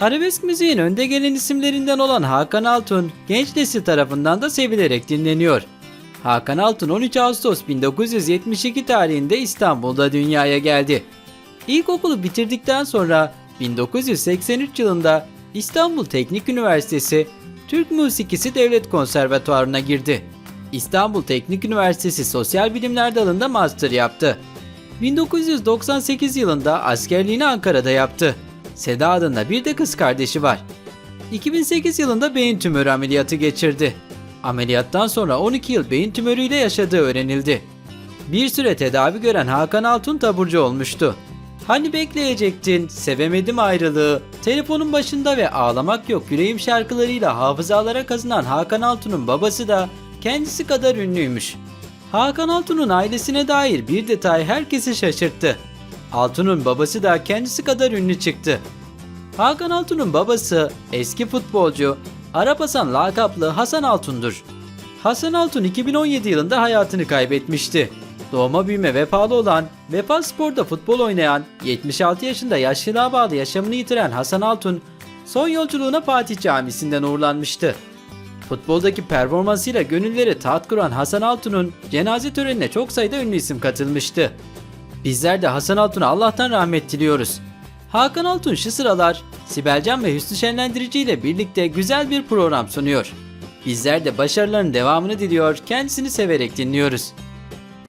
Arabesk müziğin önde gelen isimlerinden olan Hakan Altun, genç nesil tarafından da sevilerek dinleniyor. Hakan Altun 13 Ağustos 1972 tarihinde İstanbul'da dünyaya geldi. İlkokulu bitirdikten sonra 1983 yılında İstanbul Teknik Üniversitesi Türk Musikisi Devlet Konservatuvarı'na girdi. İstanbul Teknik Üniversitesi Sosyal Bilimler dalında master yaptı. 1998 yılında askerliğini Ankara'da yaptı. Seda adında bir de kız kardeşi var. 2008 yılında beyin tümörü ameliyatı geçirdi. Ameliyattan sonra 12 yıl beyin tümörüyle yaşadığı öğrenildi. Bir süre tedavi gören Hakan Altun taburcu olmuştu. Hani bekleyecektin, sevemedim ayrılığı, telefonun başında ve ağlamak yok yüreğim şarkılarıyla hafızalara kazınan Hakan Altun'un babası da kendisi kadar ünlüymüş. Hakan Altun'un ailesine dair bir detay herkesi şaşırttı. Altun'un babası da kendisi kadar ünlü çıktı. Hakan Altun'un babası eski futbolcu Arap Hasan lakaplı Hasan Altun'dur. Hasan Altun 2017 yılında hayatını kaybetmişti. Doğma büyüme vefalı olan, Vefa Spor'da futbol oynayan, 76 yaşında yaşlılığa bağlı yaşamını yitiren Hasan Altun, son yolculuğuna Fatih Camisi'nden uğurlanmıştı. Futboldaki performansıyla gönüllere taht kuran Hasan Altun'un cenaze törenine çok sayıda ünlü isim katılmıştı. Bizler de Hasan Altun'a Allah'tan rahmet diliyoruz. Hakan Altun şu sıralar Sibelcan ve Hüsnü Şenlendirici ile birlikte güzel bir program sunuyor. Bizler de başarıların devamını diliyor, kendisini severek dinliyoruz.